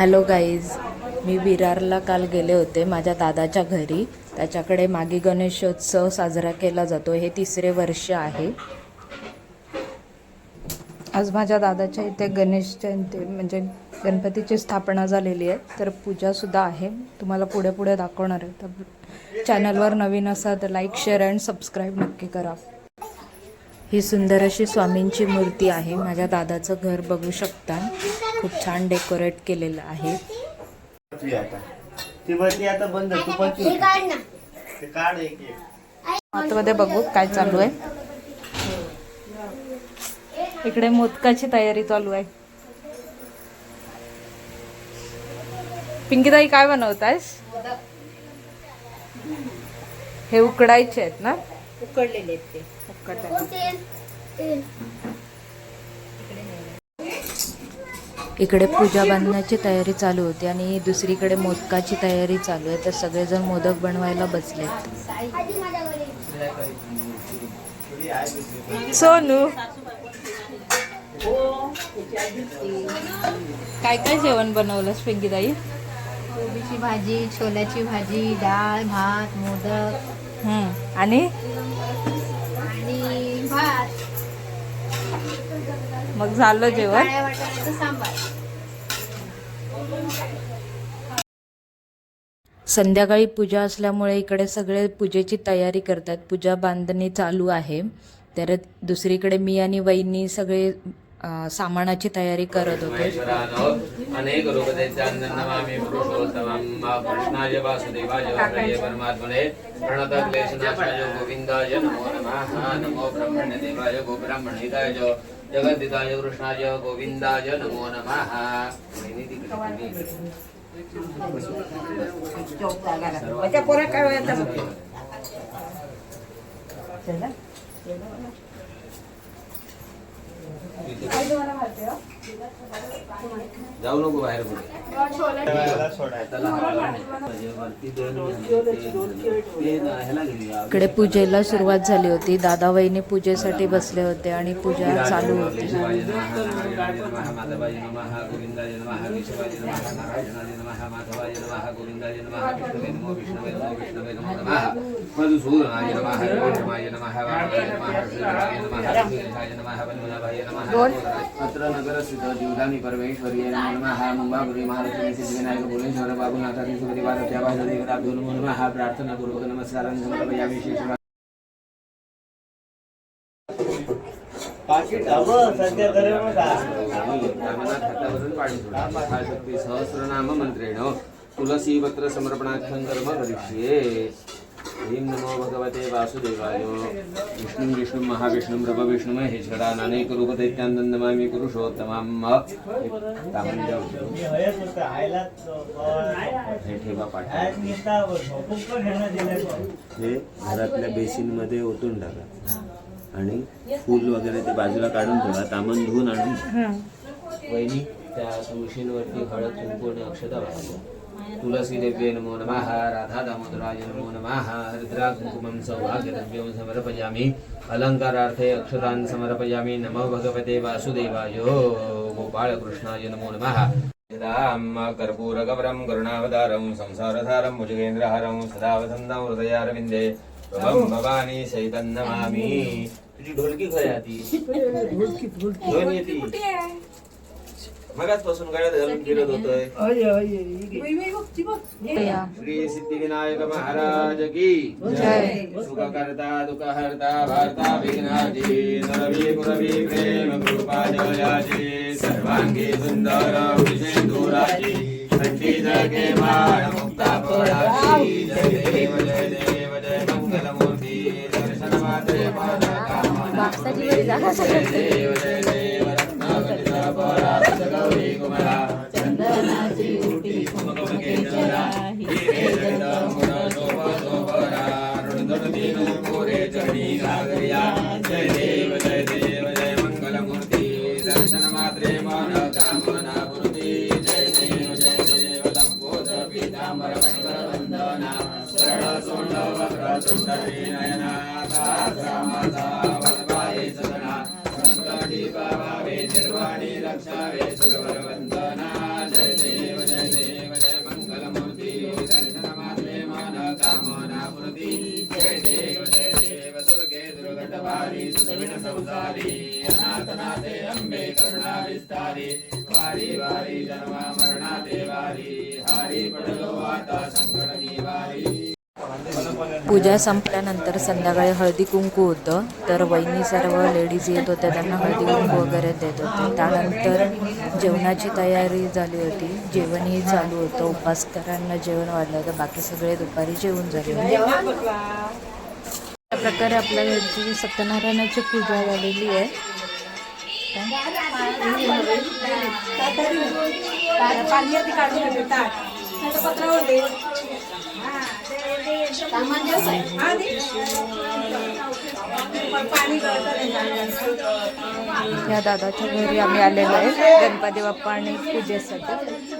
Hello guys मी विरारला काल गेले होते माझ्या दादाच्या घरी. त्याच्याकडे मागी गणेशोत्सव साजरा केला जातो. हे तिसरे वर्ष आहे. आज माझ्या दादाच्या इथे गणेश जयंती म्हणजे गणपतीची स्थापना झालेली आहे. तर पूजासुद्धा आहे. तुम्हाला पुढे पुढे दाखवणार आहे. तर चॅनलवर नवीन असा तर लाईक शेअर अँड सबस्क्राईब नक्की करा. ही सुंदर अशी स्वामींची मूर्ती आहे. माझ्या दादाचं घर बघू शकता. खूप छान डेकोरेट केलेलं आहे. ती आता. ती वरती आता बंद तू पण ती ते काढ एक एक. आतमध्ये बघू काय चालू आहे. इकडे मोदकाची तयारी चालू आहे. पिंकीताई काय बनवतायस? हे उकडायचे आहेत ना? उकडलेले आहेत ते. इकडे पूजा बांधण्याची तयारी चालू होती आणि दुसरीकडे मोदकाची तयारी चालू आहे. तर सगळेजण मोदक बनवायला बसलेत. सोनू. काय काय जेवण बनवलंस पिंकीताई कोबीची भाजी छोल्याची भाजी डाळ भात मोदक. हम्म. आणि? भात. मग झालं जेवण? सांबार. संध्याकाळी पूजा असल्यामुळे इकडे सगळे पूजेची तयारी करतात. पूजा बांधणी चालू आहे. तर दुसरीकडे मी आणि वहिनी सगळे सामानाची तयारी करत होतो. अनेक कृष्णाय वासुदेवाय परमात्मने प्रणत क्लेशनाशाय नमो नमः नमो जगद्दिताय कृष्णाय नमो नमः। पोरा काय जाऊ नको बाहेर इकडे पूजेला सुरुवात झाली होती. दादा वहिनी पूजेसाठी बसले होते आणि पूजा चालू होती. अत्र नगरस्थित जीवदानी परमेश्वर्ये नमो. मुंबापुरी महालक्ष्मी सिद्धिविनायक भुवनेश्वर बाबुनाथाधीश परिवार त्यावाय देवताभ्यो नमो नमः प्रार्थना पूर्वक नमस्कारान् समर्पयामि शेषवा पाकिट हवं सध्या गरम रामनाथ हातावरून पाणी सोडा महाशक्ती सहस्रनाम मंत्रेण. तुलसीपत्र समर्पणाख्यं कर्म करिष्ये. ह्रीं नमो भगवते वासुदेवाय। विष्णुं विष्णुं महाविष्णुं प्रभविष्णुं महेश्वरा नानेक रूप दैत्यानंदमामि पुरुषोत्तमम् तामंजा हयच होतं आयला हे ठेवा पाठ आज नेता झोपून पण ह्यांना दिलं हे घरातल्या बेसिनमध्ये ओतून टाका आणि फूल वगैरे ते बाजूला काढून ठेवा तामण धुवून आणून. वहिनी त्या तुळशींवरती हळद कुंकू आणि अक्षता वाहतो तुलसी देव्ये नमो नमः राधा दामोदराय नमो नमः हरिद्रा कुंकुमं सौभाग्यद्रव्यं समर्पयामि अलङ्कारार्थे अक्षतान् समर्पयामि नमो भगवते वासुदेवाय गोपालकृष्णाय नमो नमः। यदां कर्पूरगवरं करुणावतारं संसारसारं भुजगेन्द्रहारं सदा वसन्तं हृदयारविन्दे भवानी सहितं नमामि तुझी ढोलकी आती घेऊन येती मगाच पासून गळ्यात घालून फिरत होतोय. श्री सिद्धिविनायक महाराज की जय. सुख करता दुःख हरता भारता विघ्नाची नरवी पुरवी प्रेम कृपा जयाची सर्वांगी सुंदर विषेंदुराची कंठी जगे माळ मुक्ता फळाची जय देव जय देव जय मंगलमूर्ती। दर्शन मात्रे मन कामना जय देव जय देव जय देव जय मंगलमूर्ती। दर्शन मात्रे मन कामना पूर्ती। जय देव जय देव लंबोध पीतांबर मणिवर वंदना सरळ सोंड वक्र तुंड नयना सदना। संकटी पावावे निर्वाणी रक्षावे विस्तारी अनाथनाथे अम्बे करुणा विस्तारी वारी वारी जन्मा मरणा वारी हारी पडलो आता संकटनी वारी पूजा संपल्यानंतर संध्याकाळी हळदी कुंकू होतं तर वहिनी सर्व लेडीज येत होत्या त्यांना हळदी कुंकू वगैरे देत होते. त्यानंतर जेवणाची तयारी झाली होती जेवणही चालू होतं उपासकरांना जेवण वाढलं होतं बाकी सगळे दुपारी जेवण झाले या अशा प्रकारे आपल्या घरची सत्यनारायणाची पूजा झालेली आहे. या दादाच्या घरी आम्ही आलेलो आहे. गणपती बाप्पा आणि पूजेसाठी.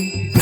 Yeah.